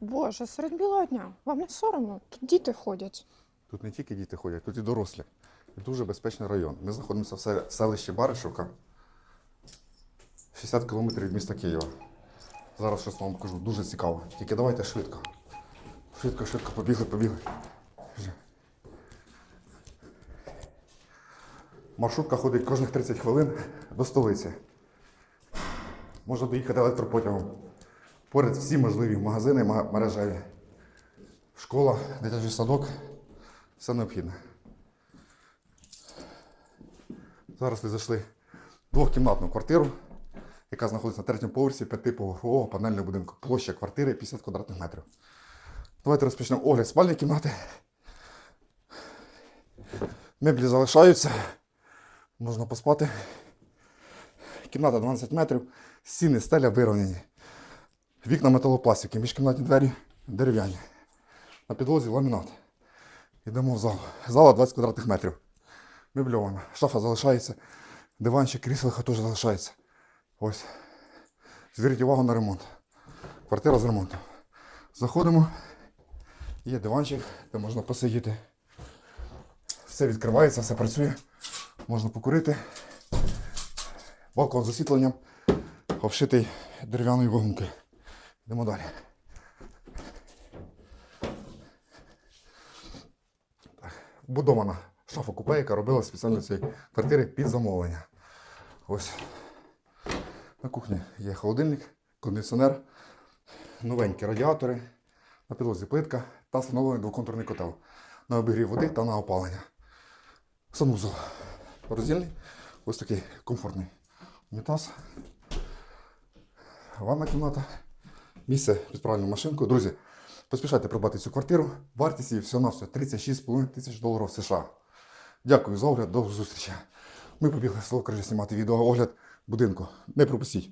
Боже, серед білого дня. Вам не соромно? Тут діти ходять. Тут не тільки діти ходять, тут і дорослі. Дуже безпечний район. Ми знаходимося в селищі Баришівка, 60 кілометрів від міста Києва. Зараз щось вам покажу, дуже цікаво. Тільки давайте швидко. Швидко, швидко, побігли, побігли. Маршрутка ходить кожних 30 хвилин до столиці. Можна доїхати електропотягом. Поряд всі можливі магазини ма- мережеві. Школа, дитячий садок, все необхідне. Зараз ви зайшли в двохкімнатну квартиру, яка знаходиться на третьому поверсі п'ятиповерхового панельного будинку. Площа квартири 50 квадратних метрів. Давайте розпочнемо огляд спальної кімнати. Меблі залишаються. Можна поспати. Кімната 12 метрів, стіни, стеля вирівняні. Вікна металопластики, міжкімнатні двері дерев'яні. На підлозі ламінат. Йдемо в зал. Зала 20 квадратних метрів. Мебльована. Шафа залишається. Диванчик, кріслиха теж залишається. Ось. Зверніть увагу на ремонт. Квартира з ремонтом. Заходимо. Є диванчик, де можна посидіти. Все відкривається, все працює. Можна покурити. Балкон з освітленням, обшитий дерев'яною вагонкою. Йдемо далі. Вбудована шафа купе, яка робила спеціально цієї квартири під замовлення. Ось. На кухні є холодильник, кондиціонер, новенькі радіатори, на підлозі плитка та встановлений двоконтурний котел на обігрів води та на опалення. Санузел роздільний, ось такий комфортний унітаз. Ванна кімната, місце під правильну машинку. Друзі, поспішайте придбати цю квартиру. Вартість її всього на все 36,5 тисяч доларів США. Дякую за огляд, до зустрічі. Ми побігли село Крижі знімати відеоогляд будинку. Не пропустіть.